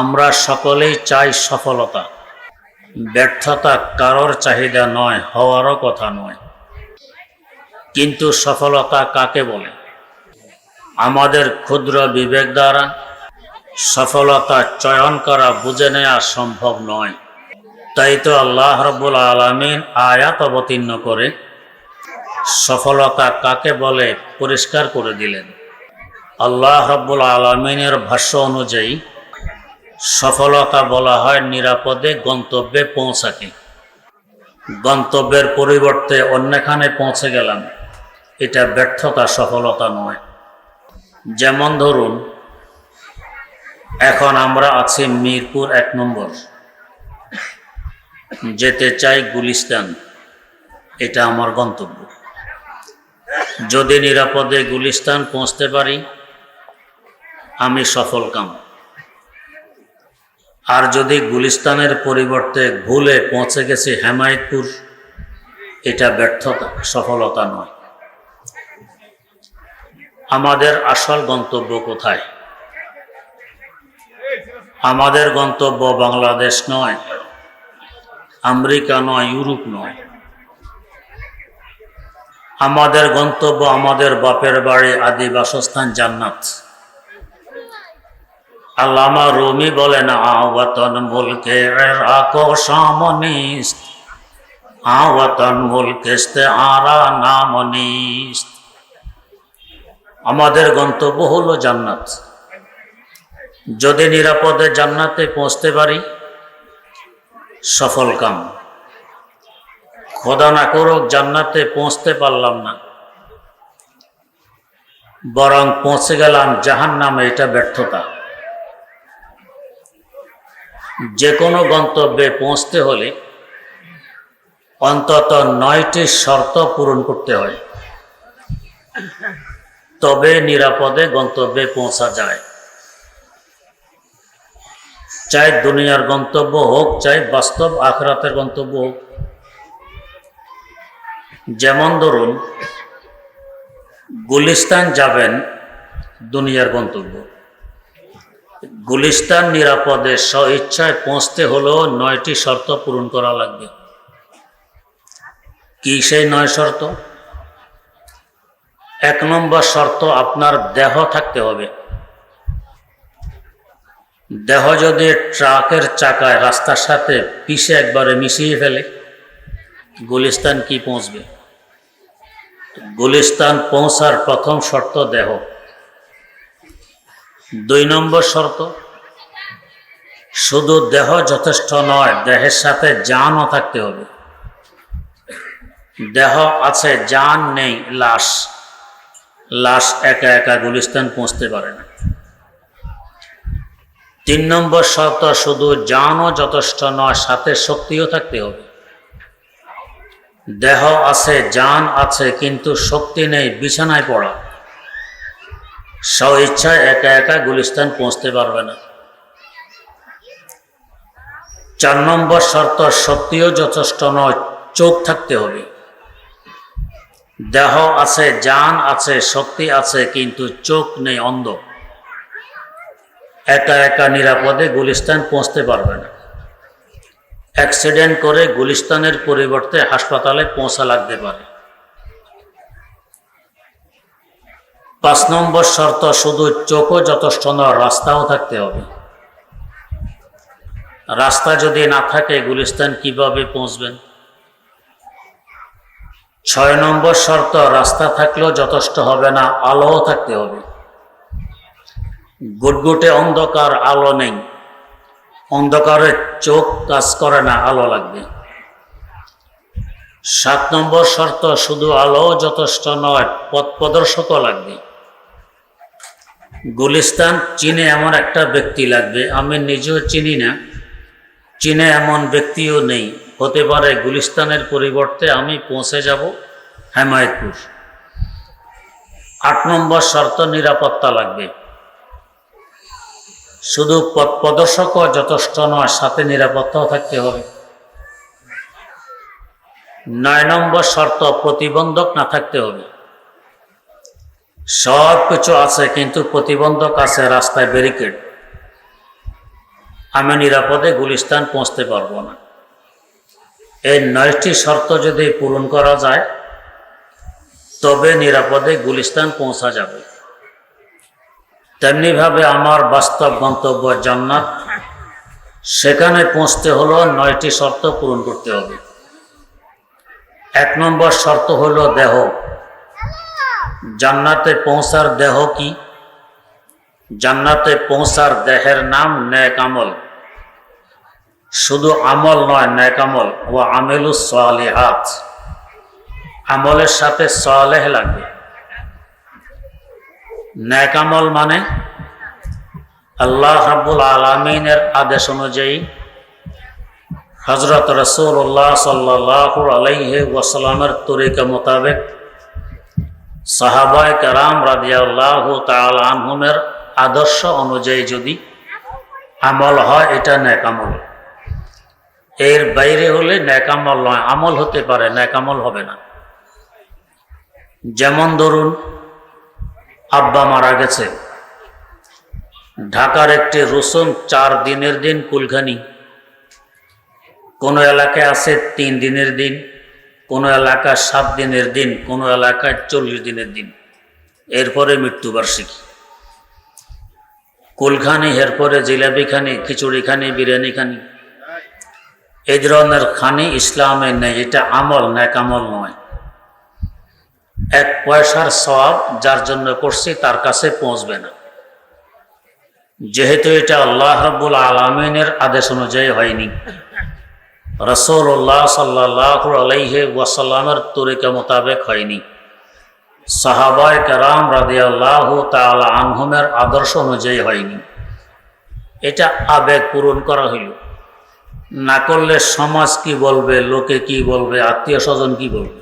আমরা সকলেই চাই সফলতা। ব্যর্থতা কারোর চাহিদা নয়, হওয়ারও কথা নয়। কিন্তু সফলতা কাকে বলে? আমাদের ক্ষুদ্র বিবেক দ্বারা সফলতা চয়ন করা বুঝে নেওয়া সম্ভব নয়। তাই তো আল্লাহ রব্বুল আলমিন আয়াত অবতীর্ণ করে সফলতা কাকে বলে পরিষ্কার করে দিলেন। আল্লাহ রব্বুল আলমিনের ভাষ্য অনুযায়ী সফলতা বলা হয় নিরাপদে গন্তব্যে পৌঁছাকে। গন্তব্যের পরিবর্তে অন্যখানে পৌঁছে গেলাম। এটা ব্যর্থতা, সফলতা নয়। যেমন ধরুন, এখন আমরা আছি মিরপুর এক নম্বর। যেতে চাই গুলিস্তান। এটা আমার গন্তব্য। যদি নিরাপদে গুলিস্তান পৌঁছতে পারি, আমি সফল কাম। আর যদি গুলিস্তানের পরিবর্তে ভুলে পৌঁছে গেছি হেমায়তপুর, এটা ব্যর্থতা, সফলতা নয়। আমাদের আসল গন্তব্য কোথায়? আমাদের গন্তব্য বাংলাদেশ নয়, আমেরিকা নয়, ইউরোপ নয়। আমাদের গন্তব্য আমাদের বাপের বাড়ি আদি বাসস্থান জান্নাত। আল্লামা রুমি বলেন, আওয়াতন মুলকে রাখো সামনিস্ত আওয়াতন মুলকেস্তে আরা নামনিস্ত আমাদের গন্তব্য হলো জান্নাত। যদি নিরাপদে জান্নাতে পৌঁছতে পারি, সফল কাম। খোদা না করুক, জান্নাতে পৌঁছতে পারলাম না। বরং পৌঁছে গেলাম জাহান নামে এটা ব্যর্থতা। যে কোনো গন্তব্যে পৌঁছতে হলে অন্তত নয়টি শর্ত পূরণ করতে হয়। তবে নিরাপদে গন্তব্যে পৌঁছা যায়। চাই দুনিয়ার গন্তব্য হোক, চাই বাস্তব আখরাতের গন্তব্য হোক। যেমন ধরুন, গুলিস্তান যাবেন দুনিয়ার গন্তব্য। গুলিস্তান নিরাপদে স্ব ইচ্ছায় পৌঁছতে হলেও নয়টি শর্ত পূরণ করা লাগবে। কি সেই নয় শর্ত? এক নম্বর শর্ত, আপনার দেহ থাকতে হবে। দেহ যদি ট্রাকের চাকায় রাস্তার সাথে পিষে একবারে মিশিয়ে ফেলে, গুলিস্তান কি পৌঁছবে? গুলিস্তান পৌঁছার প্রথম শর্ত দেহ। দুই নম্বর শর্ত, শুধু দেহ যথেষ্ট নয়, দেহের সাথে জানও থাকতে হবে। দেহ আছে, জান নেই, লাশ। লাশ একা একা গুলিস্তান পৌঁছতে পারে না। তিন নম্বর শর্ত, শুধু জানও যথেষ্ট নয়, সাথে শক্তিও থাকতে হবে। দেহ আছে, জান আছে, কিন্তু শক্তি নেই, বিছানায় পড়া। স্ব ইচ্ছায় একা একা গুলিস্তান পৌঁছতে পারবে না। চার নম্বর শর্ত, শক্তিও যথেষ্ট নয়, চোখ থাকতে হবে। দেহ আছে, জান আছে, শক্তি আছে, কিন্তু চোখ নেই, অন্ধ। একা একা নিরাপদে গুলিস্তান পৌঁছতে পারবে না। অ্যাক্সিডেন্ট করে গুলিস্তানের পরিবর্তে হাসপাতালে পৌঁছা লাগতে পারে। পাঁচ নম্বর শর্ত, শুধু চোখও যথেষ্ট নয় রাস্তাও থাকতে হবে। রাস্তা যদি না থাকে, গুলিস্তান কীভাবে পৌঁছবেন? ছয় নম্বর শর্ত, রাস্তা থাকলেও যথেষ্ট হবে না, আলোও থাকতে হবে। গুটগুটে অন্ধকার, আলো নেই। অন্ধকারে চোখ কাজ করে না, আলো লাগবে। সাত নম্বর শর্ত, শুধু আলো যথেষ্ট নয়, পথ প্রদর্শকও লাগবে। গুলিস্তান, চীনে এমন একটা ব্যক্তি লাগবে, আমি নিজেও চিনি না। চীনে এমন ব্যক্তিও নেই। হতে পারে গুলিস্তানের পরিবর্তে আমি পৌঁছে যাব হেমায়তপুর। আট নম্বর শর্ত, নিরাপত্তা লাগবে। শুধু পথ প্রদর্শকও যথেষ্ট নয়, সাথে নিরাপত্তাও থাকতে হবে। নয় নম্বর শর্ত, প্রতিবন্ধক না থাকতে হবে। সব কিছু আছে, কিন্তু প্রতিবন্ধক আছে রাস্তায় ব্যারিকেড আমি নিরাপদে গুলিস্তান পৌঁছতে পারব না। এই নয়টি শর্ত যদি পূরণ করা যায়, তবে নিরাপদে গুলিস্তান পৌঁছা যাবে। তেমনিভাবে আমার বাস্তব গন্তব্য জান্নাত। সেখানে পৌঁছতে হলো নয়টি শর্ত পূরণ করতে হবে। এক নম্বর শর্ত হলো দেহ। জান্নাতে পৌঁছার দেহ কি? জান্নাতে পৌঁছার দেহের নাম ন্যাক আমল। শুধু আমল নয় ন্যাক আমল। ও আমেলু সালিহাত। আমলের সাথে সালেহ লাগবে। ন্যাক আমল মানে আল্লাহ রাব্বুল আলমিনের আদেশ অনুযায়ী হজরত রসুল্লাহ সাল্লাহ আলাইহে ওয়াসালামের তরিকা মোতাবেক সাহাবায় কারাম রাদিয়াল্লাহ তাল আনহুমের আদর্শ অনুযায়ী যদি আমল হয়, এটা ন্যাক আমল। এর বাইরে হলে ন্যাক আমল নয়, আমল হতে পারে ন্যাক আমল হবে না। যেমন ধরুন, আব্বা মারা গেছে। ঢাকার একটি রসুন চার দিনের দিন কুলখানি কোনো এলাকায় আছে তিন দিনের দিন। কোনো এলাকায় সাত দিনের দিন, কোনো এলাকায় চল্লিশ দিনের দিন। এরপরে মৃত্যুবার্ষিকী। কুলখানি এরপরে জিলাপি খানি খিচুড়ি খানি বিরিয়ানি খানি এই ধরনের খানি ইসলামে নেই, এটা আমল ন্যাক আমল নয়। এক পয়সার সব যার জন্য করছি, তার কাছে পৌঁছবে না। যেহেতু এটা আল্লাহ রাব্বুল আলমিনের আদেশ অনুযায়ী হয়নি। রসৌল্লাহ সাল্লাহ আলাইহে ওয়াসাল্লামের তরিকা মোতাবেক হয়নি। সাহাবায় কারাম রাদিয়াল্লাহ তাল আনহুমের আদর্শ অনুযায়ী হয়নি। এটা আবেগ পূরণ করা হইল। না করলে সমাজ কি বলবে, লোকে কি বলবে, আত্মীয় স্বজন কি বলবে?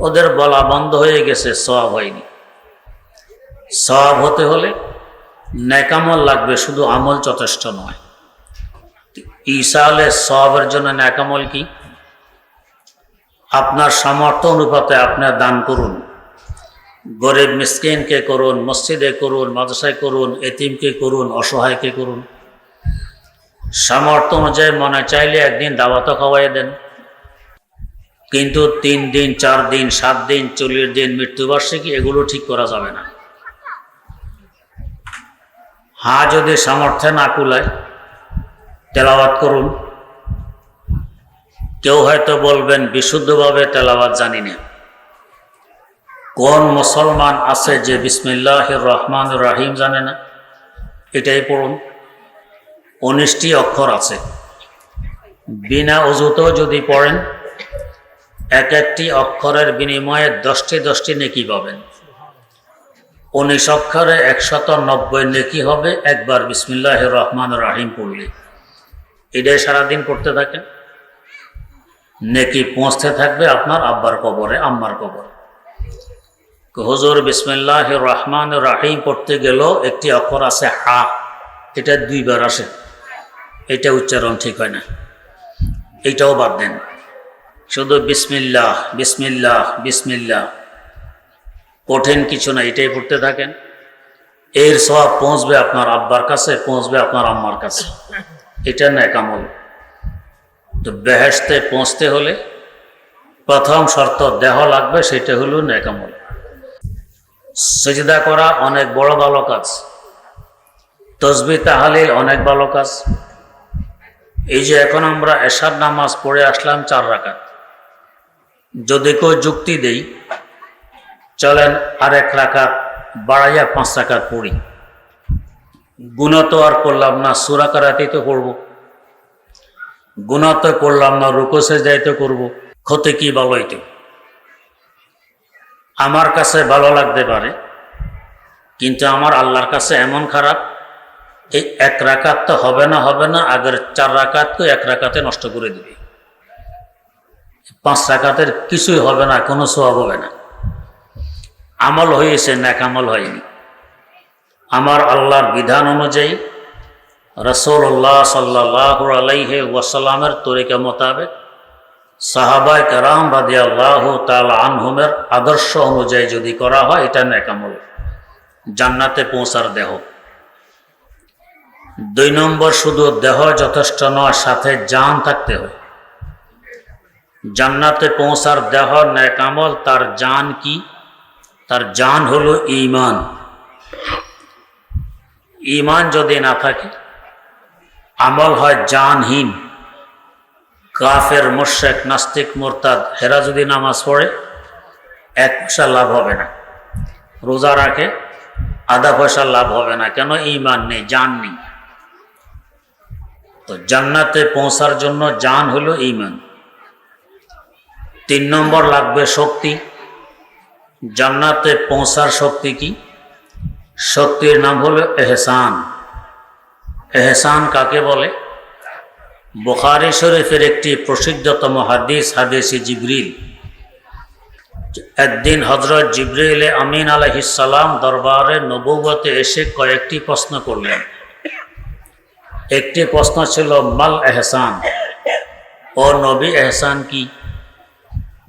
ওদের বলা বন্ধ হয়ে গেছে সব হয়নি। সব হতে হলে ন্যাকামল লাগবে, শুধু আমল যথেষ্ট নয়। ঈসা আলে সবের জন্য ন্যাকামল কি? আপনার সামর্থ্য অনুপাতে আপনার দান করুন। গরিব মিসকিনকে করুন, মসজিদে করুন, মাদ্রাসায় করুন, এতিমকে করুন, অসহায়কে করুন। সামর্থ্য অনুযায়ী মনে চাইলে একদিন দাওয়াত খাওয়াই দেন। কিন্তু তিন দিন, চার দিন, সাত দিন, চল্লিশ দিন, মৃত্যুবার্ষিকী, এগুলো ঠিক করা যাবে না। হা যদি সামর্থ্যে না কুলায় তেলাওয়াত করুন। কেউ হয়তো বলবেন, বিশুদ্ধভাবে তেলাওয়াত জানি না। কোন মুসলমান আছে যে বিসমিল্লাহ রহমান রাহিম জানে না? এটাই পড়ুন। উনিশটি অক্ষর আছে। বিনা অজুতেও যদি পড়েন, এক একটি অক্ষরের বিনিময়ে দশটি দশটি নেকি পাবেন। উনিশ অক্ষরে একশত নব্বই নেকি হবে, একবার বিসমিল্লাহ রহমান রাহিম পড়লে। এটাই সারাদিন করতে থাকেন নেকি পৌঁছতে থাকবে আপনার আব্বার কবরে, আম্মার কবরে। হুজুর বিসমিল্লাহ রহমান রাহিম পড়তে গেলেও একটি অক্ষর আছে হা। এটা দুইবার আসে। এটা উচ্চারণ ঠিক হয় না। এইটাও বাদ দেন। শুধু বিসমিল্লাহ বিসমিল্লাহ বিসমিল্লাহ। কঠিন কিছু না, এটাই পড়তে থাকেন। এর সব পৌঁছবে আপনার আব্বার কাছে, পৌঁছবে আপনার আম্মার কাছে। এটা ন্যাকামল তো বেহেস্তে পৌঁছতে হলে প্রথম শর্ত দেহ লাগবে, সেটা হলো ন্যাকামল সেজদা করা অনেক বড় ভালো কাজ। তসবি তাহালিল অনেক ভালো কাজ। এই যে এখন আমরা এশার নামাজ পড়ে আসলাম চার রাকাত। যদি কেউ যুক্তি দেই, চলেন আরেক রাকাত বাড়াইয়া পাঁচ রাকাত পড়ি। গুণ তো আর করলাম না সুরাকারাতেই তো করব। গুণা তো করলাম না রুকোসে যাইতে করব। ক্ষতি কি ভালোই তো আমার কাছে ভালো লাগতে পারে, কিন্তু আমার আল্লাহর কাছে এমন খারাপ, এই এক রাকাত তো হবে না হবে না, আগের চার রাকাতকে এক রাকাতে নষ্ট করে দিবে। পাঁচ রাকাতের কিছুই হবে না, কোনো সব হবে না। আমল হয়েছে ন্যাক আমল হয়নি। আমার আল্লাহর বিধান অনুযায়ী রসৌল্লাহ সাল্লাহ আলাইহে ওয়াসাল্লামের তরিকা মোতাবেক সাহাবায় কারাম আল্লাহ তাল আনহুমের আদর্শ অনুযায়ী যদি করা হয়, এটা ন্যাকামল জান্নাতে পৌঁছার দেহ। দুই নম্বর, শুধু দেহ যথেষ্ট নয়, সাথে জান থাকতে হয়। জান্নাতে পৌঁছার দেহ ন্যাকামল তার জান কি? তার জান হলো ইমান ইমান যদি না থাকে, আমল হয় জানহীন। কাফের মোর্শেক নাস্তিক, মোরতাদ হেরা যদি নামাজ পড়ে, এক পয়সা লাভ হবে না। রোজা রাখে, আধা পয়সা লাভ হবে না। কেন? ইমান নেই, জান নেই। তো জান্নাতে পৌঁছার জন্য জান হলো ইমান। তিন নম্বর লাগবে শক্তি। জান্নাতে পৌঁছার শক্তি কি? শক্তির নাম হলো এহসান। এহসান কাকে বলে? বুখারি শরীফের একটি প্রসিদ্ধতম হাদিস, হাদিসি জিবরিল। একদিন হজরত জিবরিল আমিন আলহিসাল্লাম দরবারে নবুবতে এসে কয়েকটি প্রশ্ন করলেন। একটি প্রশ্ন ছিল, মাল এহসান? ও নবী, এহসান কি?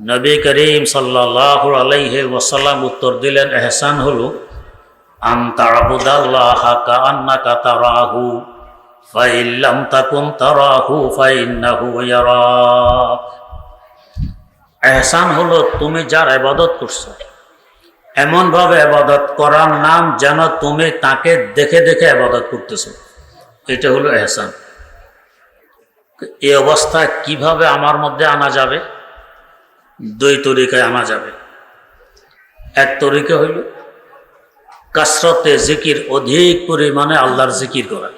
নবী করিম সাল্লাহ আলাইহি ওয়াসাল্লাম উত্তর দিলেন, এহসান হলো এহসান হলো, তুমি যার ইবাদত করছ। এমনভাবে আবাদত করার নাম যেন তুমি তাকে দেখে দেখে আবাদত করতেছো। এটা হলো এহসান। এই অবস্থা কীভাবে আমার মধ্যে আনা যাবে? দুই তরিকায় আনা যাবে। এক তরিকা হইল কাসরতে জিকির অধিক পরিমাণে আল্লাহর জিকির করা।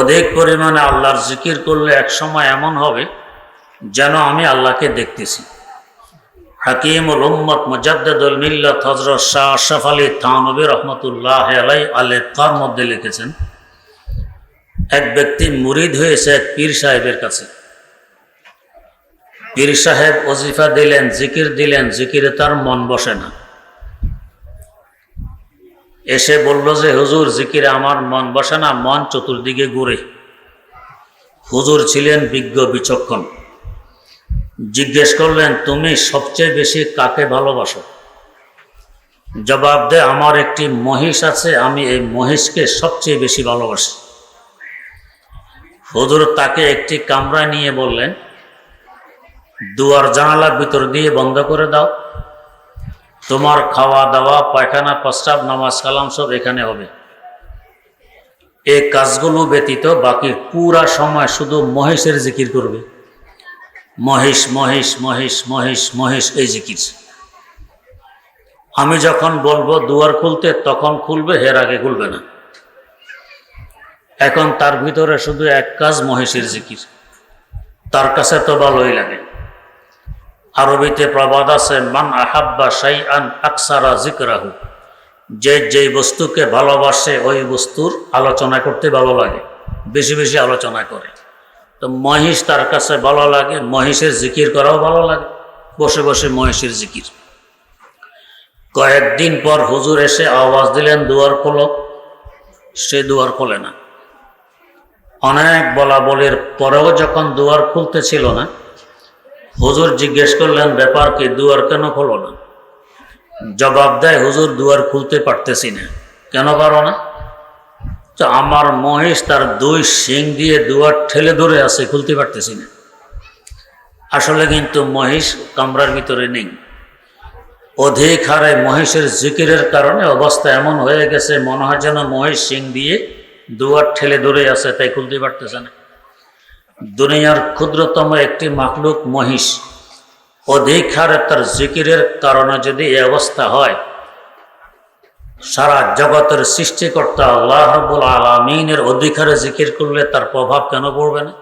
অধিক পরিমাণে আল্লাহর জিকির করলে এক সময় এমন হবে যেন আমি আল্লাহকে দেখতেছি। হাকিমুল উম্মত মুজাদ্দুল মিল্লত হজরত শাহ আশরাফ আলী থানবী রহমতুল্লাহ আলাই আলেকার মধ্যে লিখেছেন, এক ব্যক্তি মুরিদ হয়েছে এক পীর সাহেবের কাছে। পীর সাহেব ওজিফা দিলেন, জিকির দিলেন, জিকিরে তার মন বসে না। এসে বলল যে, হুজুর, জিকিরে আমার মন বসে না, মন চতুর্দিকে ঘুরে। হুজুর ছিলেন বিজ্ঞ বিচক্ষণ। জিজ্ঞেস করলেন, তুমি সবচেয়ে বেশি কাকে ভালোবাসো? জবাব দে আমার একটি মহিষ আছে, আমি এই মহিষকে সবচেয়ে বেশি ভালোবাসি। হুজুর তাকে একটি কামরায় নিয়ে বললেন, দুয়ার জানালা ভিতর দিয়ে বন্ধ করে দাও। তোমার খাওয়া দাওয়া, পায়খানা, প্রস্রাব, নামাজ, কালাম সব এখানে হবে। এই কাজগুলো ব্যতীত বাকি পুরা সময় শুধু মহেশের জিকির করবে। মহেশ মহেশ মহেশ মহেশ মহেশ, এই জিকির। আমি যখন বলব দুয়ার খুলতে, তখন খুলবে, হের আগে খুলবে না। এখন তার ভিতরে শুধু এক কাজ মহেশের জিকির। তার কাছে তো ভালোই লাগে। আরবিতে প্রবাদ আছে, মান আহাব্বা সাই আন আকসারা জিকরাহু যে যেই বস্তুকে ভালোবাসে, ওই বস্তুর আলোচনা করতে ভালো লাগে, বেশি বেশি আলোচনা করে। তো মহিষ তার কাছে ভালো লাগে, মহিষের জিকির করাও ভালো লাগে, বসে বসে মহিষের জিকির। কয়েকদিন পর হুজুর এসে আওয়াজ দিলেন, দুয়ার খোলো। সে দুয়ার খোলে না। অনেক বলা বলির পরেও যখন দুয়ার খুলতে ছিল না হুজুর জিজ্ঞেস করলেন, ব্যাপার কি, দুয়ার কেন খোলো না? জবাব দেয়, হুজুর, দুয়ার খুলতে পারতেছি না। কেন পারো না? তো আমার মহিষ তার দুই শিং দিয়ে দুয়ার ঠেলে ধরে আছে, খুলতে পারতেছি না। আসলে কিন্তু মহিষ কামরার ভিতরে নেই। অধিক হারে মহিষের জিকিরের কারণে অবস্থা এমন হয়ে গেছে, মনে হয় যেন মহিষ শিং দিয়ে দুয়ার ঠেলে ধরে আছে, তাই খুলতে পারতেছে না। দুনিয়ার ক্ষুদ্রতম একটি মাকলুক মহিষ। অধিক হারে তার জিকিরের কারণে যদি এই অবস্থা হয়, সারা জগতের সৃষ্টিকর্তা আল্লাহ রবুল আলমিনের অধিকারে জিকির করলে তার প্রভাব কেন পড়বে না?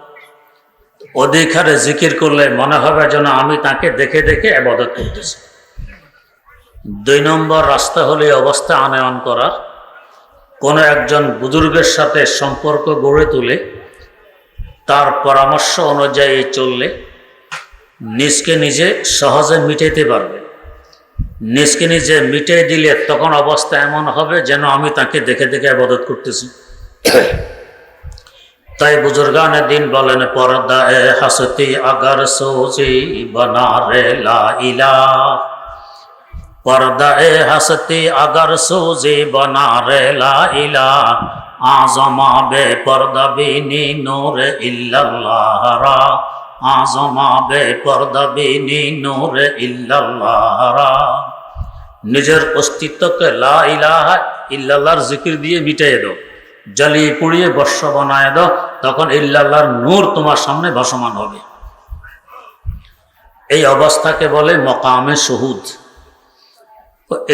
অধিকারে জিকির করলে মনে হবে যেন আমি তাকে দেখে দেখে আবাদত করতেছি। দুই নম্বর রাস্তা হলে অবস্থা আনয়ন করার। কোনো একজন বুজুর্গের সাথে সম্পর্ক গড়ে তুলে তার পরামর্শ অনুযায়ী চললে নিজকে নিজে সহজে মিটাইতে পারবে। নিজকে নিজে মিটিয়ে দিলে তখন অবস্থা এমন হবে যেন আমি তাকে দেখে দেখে আবাদত করতেছি। তাই বুজুর্গানের দিন বলেন পর্দা হাসতি আগার সোচি বনা রে লা ইলা পর্দা এ হাসতি আগার সোজে বনা রে লা ইলা আজমা বে পর্দা বিনি নূর ইল্লাল্লাহরা আজমা বে পর্দা বিনি নূর ইল্লাল্লাহরা। নিজের অস্তিত্বকে লা ইলাহা ইল্লাল্লাহর জিকির দিয়ে মিটিয়ে দাও, জ্বালিয়ে পুড়িয়ে বর্ষ বানায় দাও, তখন ইল্লাল্লাহর নূর তোমার সামনে ভাসমান হবে। এই অবস্থাকে বলে মকামে শহুদ।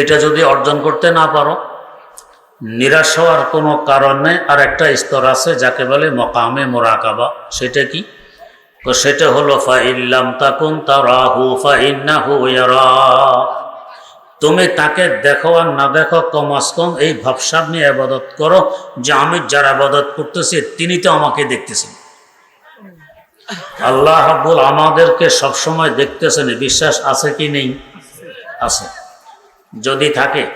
এটা যদি অর্জন করতে না পারো, নিরাশ হওয়ার কোনো কারণ নেই। আর একটা স্তর আছে, যাকে বলে মকামে মোরাকাবা। সেটা কি? তো সেটা হলো ফাইল্লাম তাকুন তারাহু, ফাইন্নাহু ইয়ারা। তুমি তাকে দেখো আর না দেখো কমাস কম এই ভাবসাব নিয়ে আবাদত করো যে আমি যার আবাদত করতেছি, তিনি তো আমাকে দেখতেছেন। আল্লাহ হাবুল আমাদেরকে সবসময় দেখতেছেন। বিশ্বাস আছে কি নেই? আছে। যদি থাকে,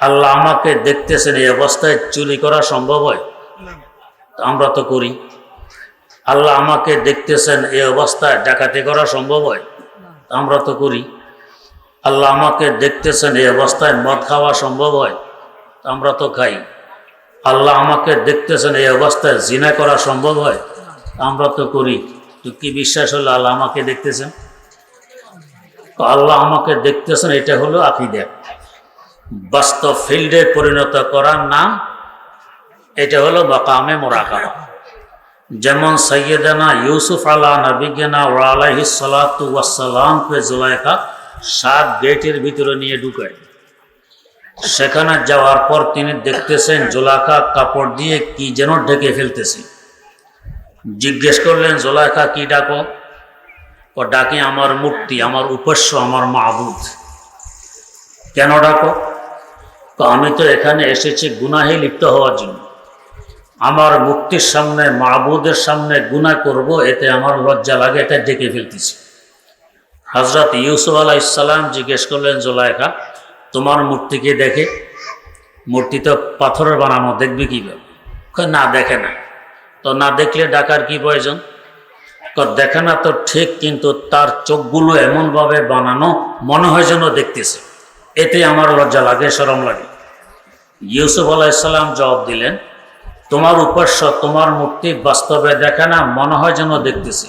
আল্লাহ আমাকে দেখতেছেন এই অবস্থায় চুরি করা সম্ভব হয়? আমরা তো করি। আল্লাহ আমাকে দেখতেছেন এই অবস্থায় ডাকাতি করা সম্ভব হয়? আমরা তো করি। আল্লাহ আমাকে দেখতেছেন এই অবস্থায় মদ খাওয়া সম্ভব হয়? তা আমরা তো খাই। আল্লাহ আমাকে দেখতেছেন এই অবস্থায় জিনা করা সম্ভব হয়? আমরা তো করি। তো কি বিশ্বাস হলো আল্লাহ আমাকে দেখতেছেন? তো আল্লাহ আমাকে দেখতেছেন, এটা হলো আকিদা। বাস্তব ফিল্ডে পরিণত করার নাম, এটা হলো বাকামে মোরাকাবা। যেমন সৈয়দানা ইউসুফ আল্লাহ নবিজ্ঞানা ওয়ালাহি সালাতু ওয়াসালামকে জুলাইখা সাত গেটের ভিতরে নিয়ে ঢুকায়। সেখানে যাওয়ার পর তিনি দেখতেছেন জোলাখা কাপড় দিয়ে কি যেন ঢেকে ফেলতেছে। জিজ্ঞেস করলেন জোলাখা কি ডাকো? ও ডাকে, আমার মূর্তি, আমার উপাস্য, আমার মাহবুদ কেন ডাকো? আমি তো এখানে এসেছি গুনাহে লিপ্ত হওয়ার জন্য। আমার মুক্তির সামনে মাহবুদের সামনে গুনাহ করব, এতে আমার লজ্জা লাগে এটা ডেকে ফেলতেছি। হজরত ইউসুফ আলাহ ইসাল্লাম জিজ্ঞেস করলেন জোলাইখা তোমার মূর্তিকে দেখে? মূর্তি তো পাথরের বানানো, দেখবে কীভাবে? না, দেখে না। তো না দেখলে ডাকার কি প্রয়োজন? দেখে না তো ঠিক, কিন্তু তার চোখগুলো এমনভাবে বানানো মনে হয় যেন দেখতেছে। এতে আমার লজ্জা লাগে সরম লাগে। ইউসুফ আলাইসাল্লাম জবাব দিলেন, তোমার উপাস্য, তোমার মূর্তি বাস্তবে দেখে না, মনে হয় যেন দেখতেছে।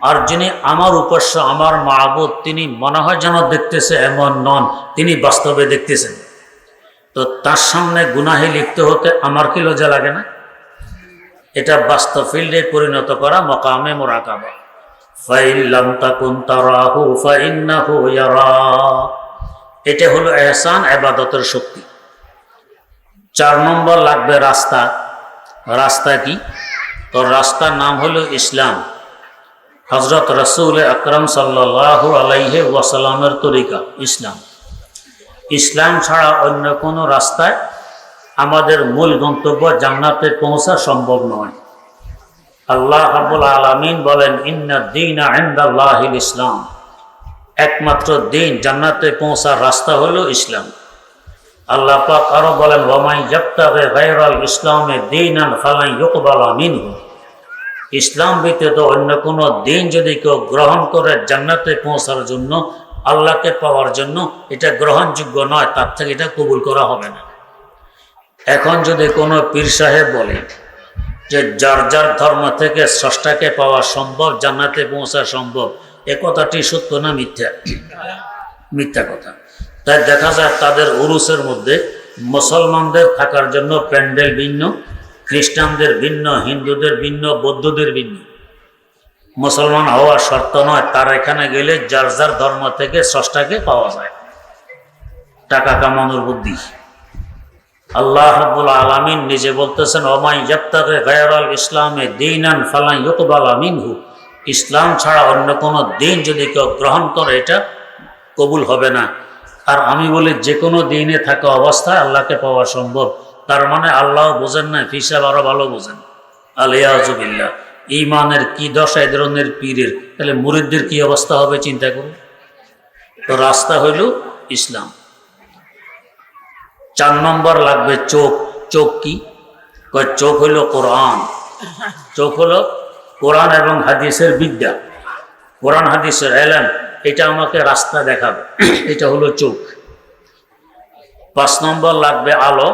আর যিনি আমার উপাস্য, আমার মাহবুদ তিনি মনে হয় যেন দেখতেছে, এমন নন, তিনি বাস্তবে দেখতেছেন। তো তার সামনে গুনাহে লিপ্ত হতে আমার কি লজ্জা লাগে না? এটা বাস্তব ফিল্ডে পরিণত করা মকামে মোরাকাবা। ফাইল্লাম তাকুন তারাহু, ফাইন্নাহু ইয়ারা। এটা হলো এহসান আবাদতের শক্তি। চার নম্বর লাগবে রাস্তা। রাস্তা কি? তো রাস্তার নাম হলো ইসলাম। হজরত রসুল আকরম সাল্লাহ আলাইহে ওয়াসালামের তরিকা, ইসলাম। ইসলাম ছাড়া অন্য কোনো রাস্তায় আমাদের মূল গন্তব্য জান্নাতে পৌঁছা সম্ভব নয়। আল্লাহ হাবুল আলমিন বলেন, ইন্না দিন আন্দাল্লাহিল ইসলাম। একমাত্র দিন জান্নাতে পৌঁছার রাস্তা হলো ইসলাম। আল্লাহ পাক আরও বলেন, ওয়ামাই জপ্তাবে গায়রাল ইসলামে দিন আন ফালাই ইকবাল আমিন ইসলাম ব্যতীত অন্য কোনো দিন যদি কেউ গ্রহণ করে জান্নাতে পৌঁছার জন্য, আল্লাহকে পাওয়ার জন্য, এটা গ্রহণযোগ্য নয়, তার থেকে এটা কবুল করা হবে না। এখন যদি কোনো পীর সাহেব বলে যে যার যার ধর্ম থেকে স্রষ্টাকে পাওয়া সম্ভব, জান্নাতে পৌঁছা সম্ভব, এ কথাটি সত্য না মিথ্যা? মিথ্যা কথা। তাই দেখা যায় তাদের উরুসের মধ্যে মুসলমানদের থাকার জন্য প্যান্ডেল ভিন্ন, খ্রিস্টানদের ভিন্ন, হিন্দুদের ভিন্ন, বৌদ্ধদের ভিন্ন। মুসলমান হওয়ার শর্ত নয়, তার এখানে গেলে যার যার ধর্ম থেকে স্রষ্টাকে পাওয়া যায়। টাকা কামানোর বুদ্ধি। আল্লাহ রাব্বুল আলামিন নিজে বলতেছেন, ওমাই জাপ্তাকে গায়রাল ইসলামে দিনান ফালাই ইকবাল মিনহু। ইসলাম ছাড়া অন্য কোনো দিন যদি কেউ গ্রহণ করে, এটা কবুল হবে না। আর আমি বলি, যে কোনো দিনে থাকা অবস্থায় আল্লাহকে পাওয়া সম্ভব। তার মানে আল্লাহ বোঝেন না ফিসাব আরও ভালো বোঝেন। আলিয়াজুবিল্লা ইমানের কি দশা এই ধরনের পীরের? তাহলে মুরিদদের কি অবস্থা হবে, চিন্তা করুন। তো রাস্তা হইল ইসলাম। চার নম্বর লাগবে চোখ। চোখ কি? চোখ হইল কোরআন। চোখ হলো কোরআন এবং হাদিসের বিদ্যা। কোরআন, হাদিসের এলেন এটা আমাকে রাস্তা দেখাবে। এটা হলো চোখ। পাঁচ নম্বর লাগবে আলো।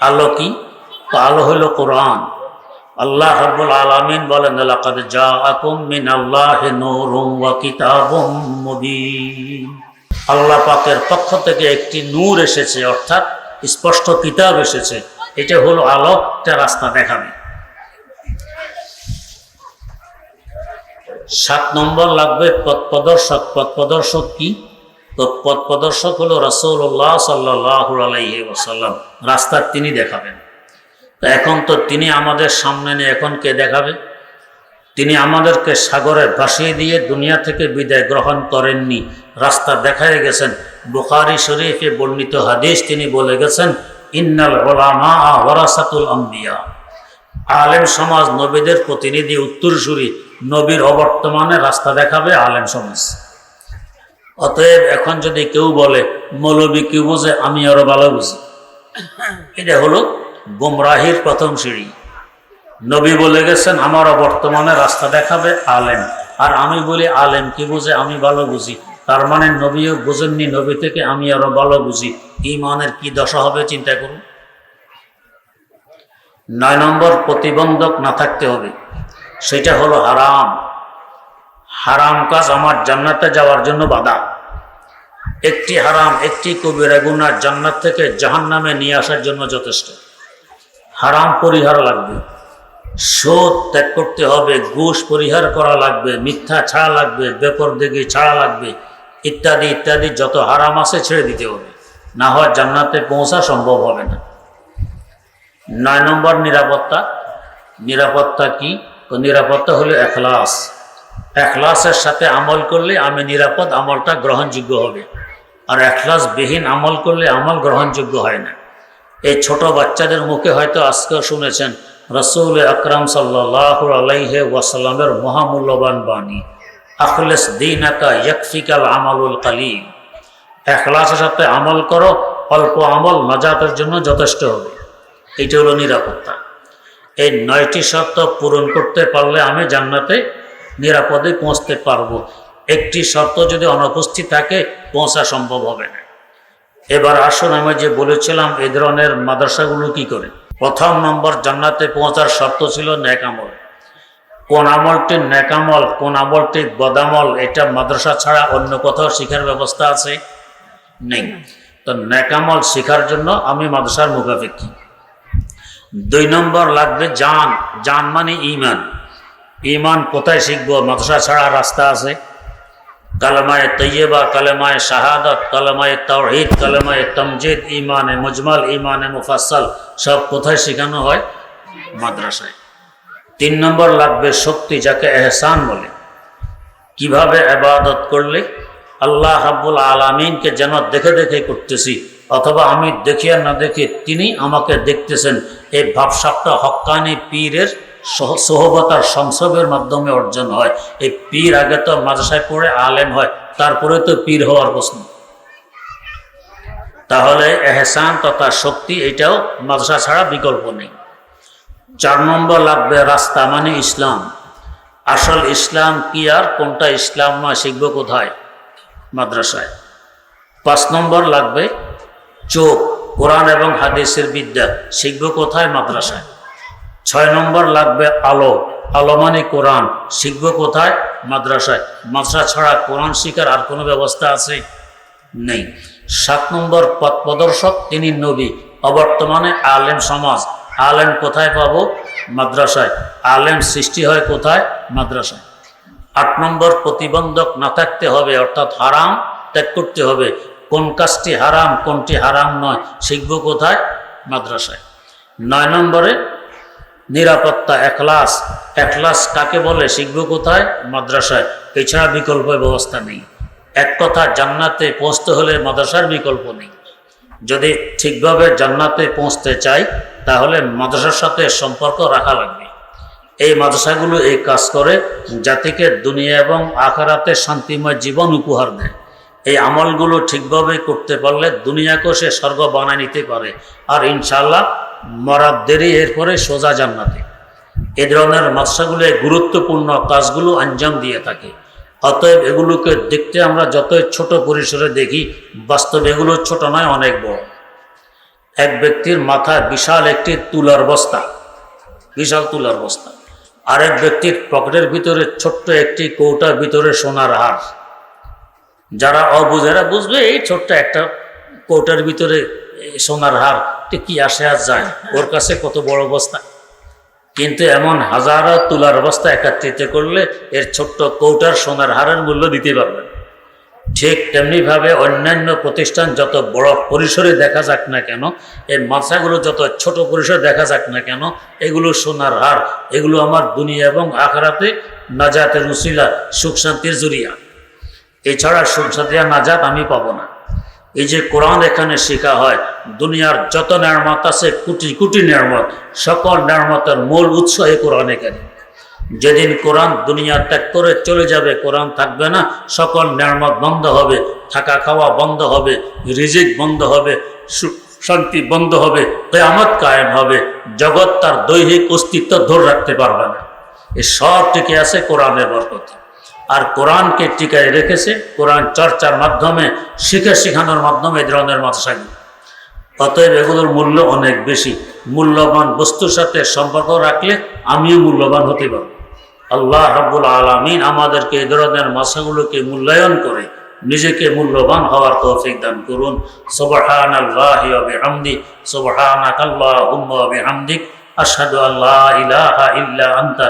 আলো কি? আলো হলো কোরআন। আল্লাহ রাব্বুল আলামিন বলেন আল্লাহ পাকের পক্ষ থেকে একটি নূর এসেছে, অর্থাৎ স্পষ্ট কিতাব এসেছে। এটা হলো আলো একটা রাস্তা দেখাবে। সাত নম্বর লাগবে পথ প্রদর্শক পথ প্রদর্শক কি? তো পথ প্রদর্শক হলো রসৌল্লাহ সাল্লাহ ওসাল্লাম রাস্তার তিনি দেখাবেন। এখন তো তিনি আমাদের সামনে নিয়ে এখন কে দেখাবে? তিনি আমাদেরকে সাগরে ভাসিয়ে দিয়ে দুনিয়া থেকে বিদায় গ্রহণ করেননি। রাস্তা দেখায় গেছেন। বুখারি শরীফে বর্ণিত হাদিস তিনি বলে গেছেন, ইন্নাল ওলামা ওরাসাতুল আম্বিয়া। আলেম সমাজ নবীদের প্রতিনিধি উত্তরসূরি, নবীর অবর্তমানে রাস্তা দেখাবে আলেম সমাজ। অতএব এখন যদি কেউ বলে, মৌলবী কেউ বোঝে, আমি আরও ভালো বুঝি। এটা হলো গুমরাহির প্রথম সিঁড়ি। নবী বলে গেছেন, আমার বর্তমানে রাস্তা দেখাবে আলেম। আর আমি বলি, আলেম কি বুঝে, আমি ভালো বুঝি। তার মানে নবীও বুঝেননি, নবী থেকে আমি আরও ভালো বুঝি। ইমানের কি দশা হবে চিন্তা করুন। নয় নম্বর, প্রতিবন্ধক না থাকতে হবে। সেটা হলো হারাম। হারাম কাজ আমার জান্নাতে যাওয়ার জন্য বাধা। একটি হারাম, একটি কবিরা গুণা জান্নাত থেকে জাহান নামে নিয়ে আসার জন্য যথেষ্ট। হারাম পরিহার লাগবে। সুদ ত্যাগ করতে হবে, ঘুষ পরিহার করা লাগবে, মিথ্যা ছাড়া লাগবে বেপর দিকে ছাড়া লাগবে। ইত্যাদি ইত্যাদি, যত হারাম আছে ছেড়ে দিতে হবে। না হয় জান্নাতে পৌঁছা সম্ভব হবে না। নয় নম্বর নিরাপত্তা। নিরাপত্তা কি? তো নিরাপত্তা হলো এখলাস। এখলাসের সাথে আমল করলে আমি নিরাপদ, আমলটা গ্রহণযোগ্য হবে। আর এখলাস বিহীন আমল করলে আমল গ্রহণযোগ্য হয় না। এই ছোট বাচ্চাদের মুখে হয়তো আজকে শুনেছেন, রসুল আকরাম সাল্লাহ আলাইহে ওয়াসাল্লামের মহামূল্যবান বাণী। আখলেস দিন আকা ইয়কফিকাল আমালুল কালিম। এখলাসের সাথে আমল করো, অল্প আমল নাজাতের জন্য যথেষ্ট হবে। এইটা হলো নিরাপত্তা। এই নয়টি শর্ত পূরণ করতে পারলে আমি জান্নাতে নিরাপদে পৌঁছতে পারব। একটি শর্ত যদি অনুপস্থিত থাকে, পৌঁছা সম্ভব হবে না। এবার আসুন আমি যে বলেছিলাম, এই ধরনের মাদ্রাসাগুলো কি করে? প্রথম নম্বর জান্নাতে পৌঁছার শর্ত ছিল ন্যাকামল কোন আমলটি ন্যাকামল কোন আমলটি বদামল, এটা মাদ্রাসা ছাড়া অন্য কোথাও শিখার ব্যবস্থা আছে? নেই। তো ন্যাকামল শিখার জন্য আমি মাদ্রাসার মুখাপেক্ষী। দুই নম্বর লাগবে জান। জান মানে ইমান। ইমান কোথায় শিখব? মাদ্রাসা ছাড়া রাস্তা আছে? কালেমায় তৈয়বা, কালেমায় শাহাদত, কালেমায় তৌহিদ কালেমায় তমজিদ, ইমানে মজমাল, ইমানে মুফাসল সব কোথায় শেখানো হয়? মাদ্রাসায়। তিন নম্বর লাগবে শক্তি যাকে এহসান বলে। কীভাবে আবাদত করলে? আল্লাহ হাব্বুল আলমিনকে যেন দেখে দেখে করতেছি, অথবা আমি দেখি আর না দেখি তিনি আমাকে দেখতেছেন। এই ভাবসাপটা হক্কানি পীরের সহ- সহবতার সংসবের মাধ্যমে অর্জন হয়। এই পীর আগে তো মাদ্রাসায় পড়ে আলেম হয়, তারপরে তো পীর হওয়ার প্রশ্ন। তাহলে এহসান তথা শক্তি এটাও মাদ্রাসা ছাড়া বিকল্প নেই। চার নম্বর লাগবে রাস্তা মানে ইসলাম। আসল ইসলাম কি আর, কোনটা ইসলাম নয় শিখব কোথায়? মাদ্রাসায়। পাঁচ নম্বর লাগবে চোখ, কোরআন এবং হাদিসের বিদ্যা, শিখব কোথায়? মাদ্রাসায়। ছয় নম্বর লাগবে আলো আলো মানে কোরআন, শিখব কোথায়? মাদ্রাসায়। মাদ্রাসা ছাড়া কোরআন শিখার আর কোনো ব্যবস্থা আছে? নেই। সাত নম্বর পথ প্রদর্শক, তিনি নবী, অবর্তমানে আলেম সমাজ। আলেম কোথায় পাবো? মাদ্রাসায়। আলেম সৃষ্টি হয় কোথায়? মাদ্রাসায়। আট নম্বর, প্রতিবন্ধক না থাকতে হবে, অর্থাৎ হারাম ত্যাগ করতে হবে। কোন কাজটি হারাম, কোনটি হারাম নয়, শিখব কোথায়? মাদ্রাসায়। নয় নম্বরে, নিরাপত্তা একলাস একলাস কাকে বলে? শিখব কোথায়? মাদ্রাসায়। এছাড়া বিকল্প ব্যবস্থা নেই। এক কথা, জান্নাতে পৌঁছতে হলে মাদ্রাসার বিকল্প নেই। যদি ঠিকভাবে জান্নাতে পৌঁছতে চাই, তাহলে মাদ্রাসার সাথে সম্পর্ক রাখা লাগবে। এই মাদ্রাসাগুলো এই কাজ করে, জাতিকে দুনিয়া এবং আখারাতে শান্তিময় জীবন উপহার দেয়। এই আমলগুলো ঠিকভাবে করতে পারলে দুনিয়াকেও সে স্বর্গ বানায় নিতে পারে। আর ইনশাল্লাহ মরার দেরি এরপরে সোজা জান্নাতে। এ ধরনের মাদ্রাসাগুলো গুরুত্বপূর্ণ কাজগুলো আঞ্জাম দিয়ে থাকে। অতএব এগুলোকে দেখতে আমরা যতই ছোট পরিসরে দেখি, বাস্তবে এগুলো ছোট নয়, অনেক বড়। এক ব্যক্তির মাথায় বিশাল একটি তুলার বস্তা, বিশাল তুলার বস্তা। আরেক ব্যক্তির পকেটের ভিতরে ছোট্ট একটি কৌটার ভিতরে সোনার হার। যারা অবুঝেরা বুঝবে এই ছোট্ট একটা কৌটার ভিতরে সোনার হার কি আসে আর যায়? ওর কাছে কত বড় বস্তা? কিন্তু এমন হাজারো তুলার বস্তা একত্রিত করলে এর ছোট্ট কৌটার সোনার হারের মূল্য দিতে পারবেন। ঠিক তেমনিভাবে অন্যান্য প্রতিষ্ঠান যত বড় পরিসরে দেখা যাক না কেন, এর মাথাগুলো যত ছোট পরিসরে দেখা যাক না কেন, এগুলো সোনার হার, এগুলো আমার দুনিয়া এবং আখড়াতে নাজাতের উসিলা, সুখ শান্তির জরিয়া। এছাড়া সুখ শান্তি আর নাজাত আমি পাবো না। এই যে কোরআন এখানে শেখা হয়, দুনিয়ার যত নেয়ামত আছে, কোটি কোটি নেয়ামত, সকল নেয়ামতের মূল উৎস এই কোরআন এখানে। যেদিন কোরআন দুনিয়া ত্যাগ করে চলে যাবে, কোরআন থাকবে না, সকল নেয়ামত বন্ধ হবে, থাকা খাওয়া বন্ধ হবে, রিজিক বন্ধ হবে শান্তি বন্ধ হবে, কেয়ামত কায়েম হবে, জগৎ তার দৈহিক অস্তিত্ব ধরে রাখতে পারবে না। এ সব টিকে আছে কোরআনের বরকতে। আর কোরআনকে টিকায় রেখেছে, কোরআন চর্চার মাধ্যমে, শিখে শেখানোর মাধ্যমে এই ধরনের মাদ্রাসাগুলো। অতএব এগুলোর মূল্য অনেক বেশি। মূল্যবান বস্তুর সাথে সম্পর্ক রাখলে আমিও মূল্যবান হতে পারব। আল্লাহ রাব্বুল আলামিন আমাদেরকে এই ধরনের মাসাগুলোকে মূল্যায়ন করে নিজেকে মূল্যবান হওয়ার তৌফিক দান করুন। সুবহান আল্লাহি ওয়া বিহামদি সুবহানাক আল্লাহুম্মা ওয়া বিহামদিক, আশহাদু ইলাহা ইল্লা আনতা